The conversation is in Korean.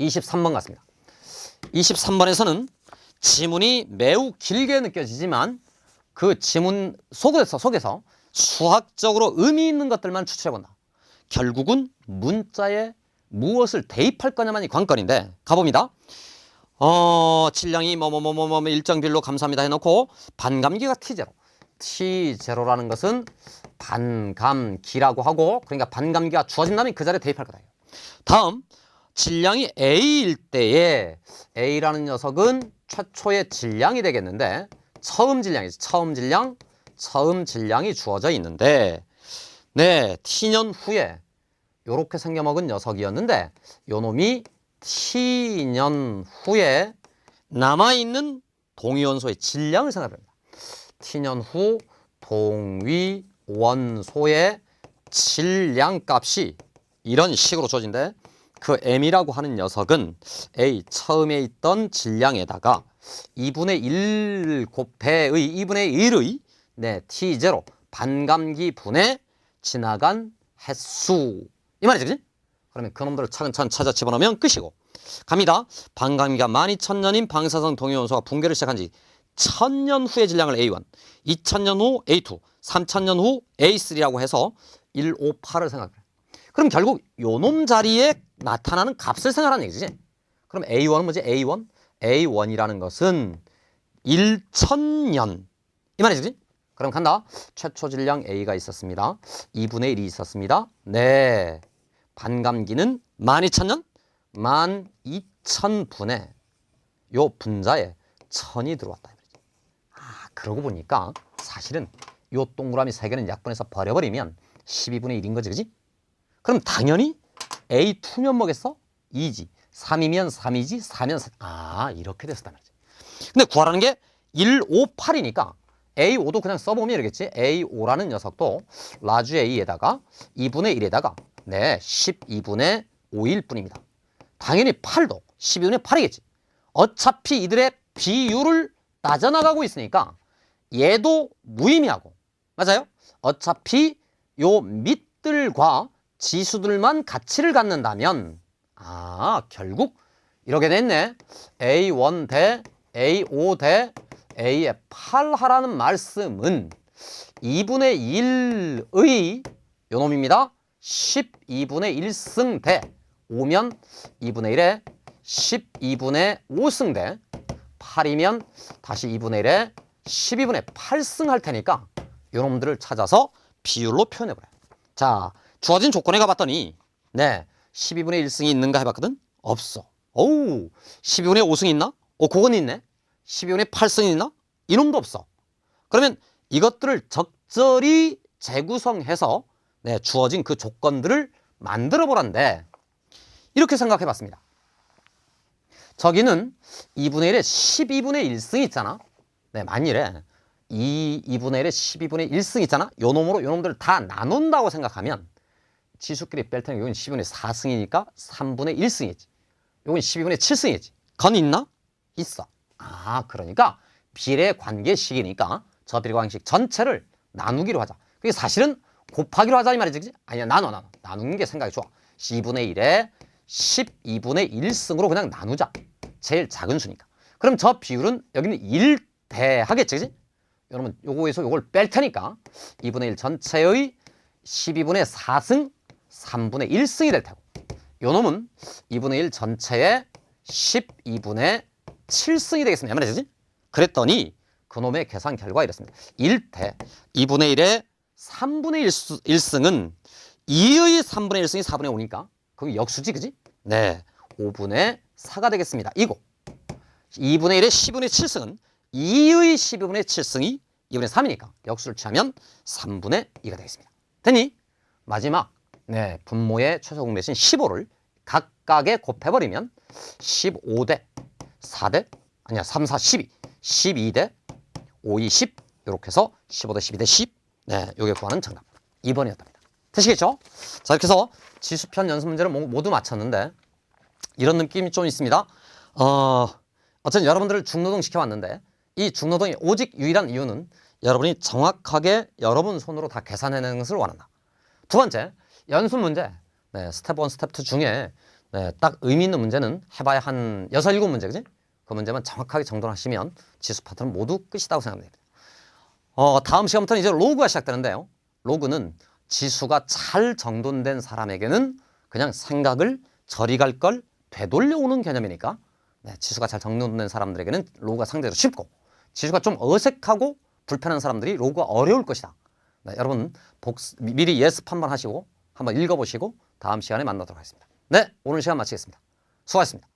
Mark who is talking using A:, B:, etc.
A: 23번 같습니다. 23번에서는 지문이 매우 길게 느껴지지만 그 지문 속에서, 속에서 수학적으로 의미 있는 것들만 추출해본다. 결국은 문자에 무엇을 대입할 거냐만이 관건인데 가봅니다. 어, 질량이 뭐뭐뭐뭐 일정 비율로 감사합니다 해놓고 반감기가 T0. T0라는 것은 반감기라고 하고 그러니까 반감기가 주어진다면 그 자리에 대입할 거다. 다음 질량이 A일 때에 A라는 녀석은 최초의 질량이 되겠는데 처음 질량이지 처음 질량 처음 질량이 주어져 있는데 네 T년 후에 요렇게 생겨먹은 녀석이었는데 요 놈이 T년 후에 남아있는 동위원소의 질량을 생각합니다. T년 후 동위원소의 질량 값이 이런 식으로 주어진데 그 M이라고 하는 녀석은 A 처음에 있던 질량에다가 2분의 1 곱해의 2분의 1의 네, T0 반감기 분에 지나간 횟수. 이 말이죠 그지? 그러면 그놈들을 차근차근 찾아 집어넣으면 끝이고. 갑니다. 반감기가 12,000년인 방사성 동위원소가 붕괴를 시작한 지 1000년 후의 질량을 A1 2000년 후 A2 3000년 후 A3라고 해서 158을 생각해 그럼 결국 요놈 자리에 나타나는 값을 생각하는 얘기지. 그럼 A1은 뭐지? A1? A1이라는 것은 1천년. 이 말이지. 그럼 간다. 최초 질량 A가 있었습니다. 2분의 1이 있었습니다. 네. 반감기는 12,000년? 12,000분의 요 분자에 천이 들어왔다. 아, 그러고 보니까 사실은 요 동그라미 세 개는 약분해서 버려버리면 12분의 1인 거지. 그지? 그럼 당연히 A2면 뭐겠어? 2지. 3이면 3이지. 4면 4. 아, 이렇게 됐었단 말이지. 근데 구하라는 게 158이니까 A5도 그냥 써보면 이러겠지. A5라는 녀석도 라주 A에다가 2분의 1에다가 네, 12분의 5일 뿐입니다. 당연히 8도 12분의 8이겠지. 어차피 이들의 비율을 따져나가고 있으니까 얘도 무의미하고 맞아요? 어차피 요 밑들과 지수들만 가치를 갖는다면 아 결국 이렇게 됐네. A1 대 A5 대 A의 8 하라는 말씀은 2분의 1의 요놈입니다. 12분의 1승 대 5면 2분의 1에 12분의 5승 대 8이면 다시 2분의 1에 12분의 8승 할 테니까 요놈들을 찾아서 비율로 표현해 버려요 자 주어진 조건에 가봤더니 네 12분의 1승이 있는가 해봤거든? 없어. 오우 12분의 5승이 있나? 어 그건 있네. 12분의 8승이 있나? 이놈도 없어. 그러면 이것들을 적절히 재구성해서 네, 주어진 그 조건들을 만들어 보란데 이렇게 생각해 봤습니다. 저기는 2분의 1에 12분의 1승이 있잖아. 네 만일에 이 2분의 1에 12분의 1승 있잖아. 요 놈으로 요 놈들을 다 나눈다고 생각하면 지수끼리 뺄 테니까 이건 12분의 4승이니까 3분의 1승이지. 이건 12분의 7승이지. 건 있나? 있어. 아, 그러니까 비례 관계식이니까 저 비례 관계식 전체를 나누기로 하자. 그게 사실은 곱하기로 하자 이 말이지. 그지? 아니야, 나눠, 나눠. 나누는 게 생각이 좋아. 12분의 1에 12분의 1승으로 그냥 나누자. 제일 작은 수니까. 그럼 저 비율은 여기는 1대 하겠지, 그지? 여러분, 요거에서 요걸 뺄 테니까 2분의 1 전체의 12분의 4승 3분의 1승이 될 테고 요 놈은 2분의 1 전체의 12분의 7승이 되겠습니다. 말이지? 그랬더니 그놈의 계산 결과가 이렇습니다. 1대 2분의 1의 3분의 1수, 1승은 2의 3분의 1승이 4분의 5니까 그게 역수지 그지? 네 5분의 4가 되겠습니다. 이고 2분의 1의 10분의 7승은 2의 12분의 7승이 2분의 3이니까 역수를 취하면 3분의 2가 되겠습니다. 됐니? 마지막 네, 분모의 최소 공배신 15를 각각에 곱해버리면 15대 4대 아니야 3, 4, 12 12대 5, 2, 10 이렇게 해서 15대 12대 10 네, 요게 구하는 정답 2번이었답니다. 되시겠죠? 자 이렇게 해서 지수편 연습 문제를 모- 모두 맞췄는데 이런 느낌이 좀 있습니다. 어, 어쨌든 여러분들을 중노동 시켜왔는데 이 중노동이 오직 유일한 이유는 여러분이 정확하게 여러분 손으로 다 계산해내는 것을 원한다. 두 번째, 연습 문제. 네, 스텝 1, 스텝 2 중에 네, 딱 의미 있는 문제는 해봐야 한 여섯 일곱 문제 그지? 그 문제만 정확하게 정돈하시면 지수 파트는 모두 끝이라고 생각합니다. 어, 다음 시간부터는 이제 로그가 시작되는데요. 로그는 지수가 잘 정돈된 사람에게는 그냥 생각을 저리 갈 걸 되돌려오는 개념이니까 네, 지수가 잘 정돈된 사람들에게는 로그가 상대적으로 쉽고 지수가 좀 어색하고 불편한 사람들이 로그가 어려울 것이다. 네, 여러분 미- 미리 예습 한번 하시고 한번 읽어보시고 다음 시간에 만나도록 하겠습니다. 네, 오늘 시간 마치겠습니다. 수고하셨습니다.